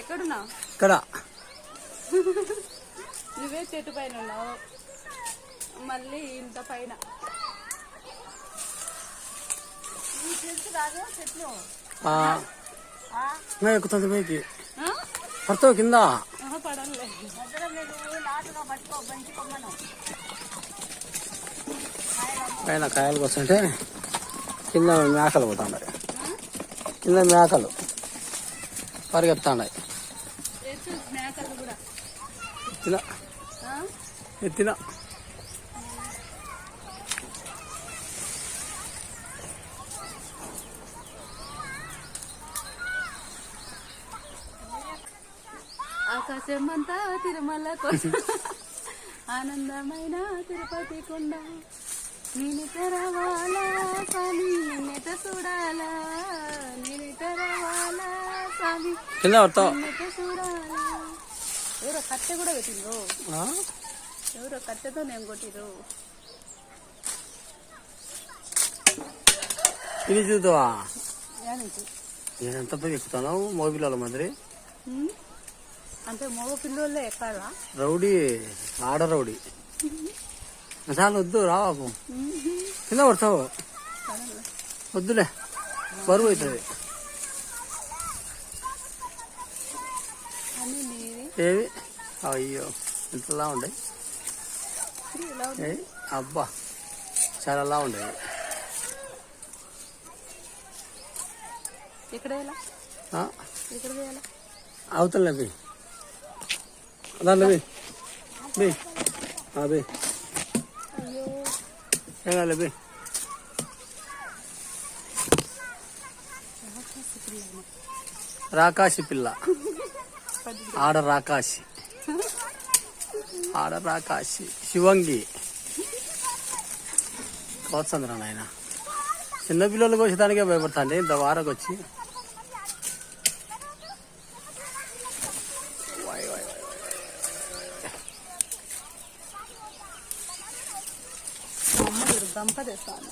ఎక్కడున్నావు ఇక్కడ. నువ్వే చెట్టు పైన ఉన్నావు. మళ్ళీ ఇంత పైన. ఎక్కుతుంది పైకి? పడతావు కింద? పైన కాయలు వస్తుంటే కింద మేకలు పోతాయి కింద మేకలు పరిగెత్తాయి ఎత్తిన? ఎత్తిన. ఆకాశమంతా తిరుమల కొండ ఆనందమైన తిరుపతి కొండ. నేను తెరవాలా స్వామి నిన్నెట చూడాలా. నేను తెరవాలా స్వామి చూడాలా. ఎవరో కట్టె కూడా పెట్టిండ్రు? ఎవరో కట్టెతో నేను కొట్టిరు ఇది చూద్దావా యానికి నేను ఎంత పైకి ఎక్కుతాను మగపిల్లల మాదిరి. ఉమ్? అంటే మగ పిల్లోళ్ళే ఎక్కాలా రౌడీ ఆడ రౌడీ. చాలు వద్దు రావాకు కింద పడతావు. వద్దులే. బరువు అవుతుంది. ఏవి? అయ్యో ఇంతలా ఉండే. అబ్బా చాలా లా ఉండేది ఎక్కడ వేయాలా? ఆ, ఎక్కడ వేయాలా? అవతలే బి దాంట్లో బి బి. ఆ, బి. అయ్యో. ఏం కాలే బి రాకాశి పిల్ల. ఆడ రాకాశి ఆడ రాకాశి శివంగి. కోత్సంద్ర నాయన. చిన్నపిల్లలకు వచ్చేదానికే భయపడతాండి ఇంత వారకు వచ్చి వాయ్ వాయ్ తెస్తాను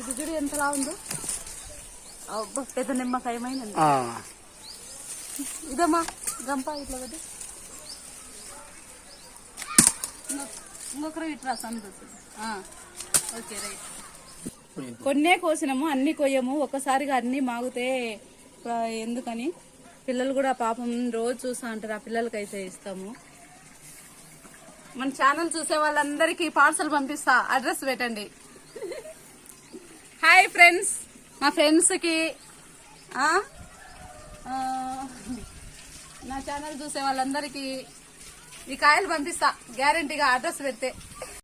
ఇది చూడు ఎంతలా ఉందో. అబ్బా పెద్ద నిమ్మకాయమైంది ఆ, ఇదమ్మా గంప ఇట్లా కదా ఇంకొకరు ఇట్లా సందుతుంది ఓకే రైట్. కొన్నే కోసినాము అన్ని కొయ్యము. ఒక్కసారిగా అన్ని మాగితే ఎందుకని? పిల్లలు కూడా పాపం రోజు చూస్తా అంటారు ఆ పిల్లలకైతే ఇస్తాము. మన ఛానల్ చూసే వాళ్ళందరికీ పార్సల్ పంపిస్తా. అడ్రస్ పెట్టండి. హాయ్ ఫ్రెండ్స్ మా ఫ్రెండ్స్కి నా ఛానల్ చూసే వాళ్ళందరికీ ఈ కాయలు పంపిస్తా. గ్యారంటీగా అడ్రస్ పెడితే.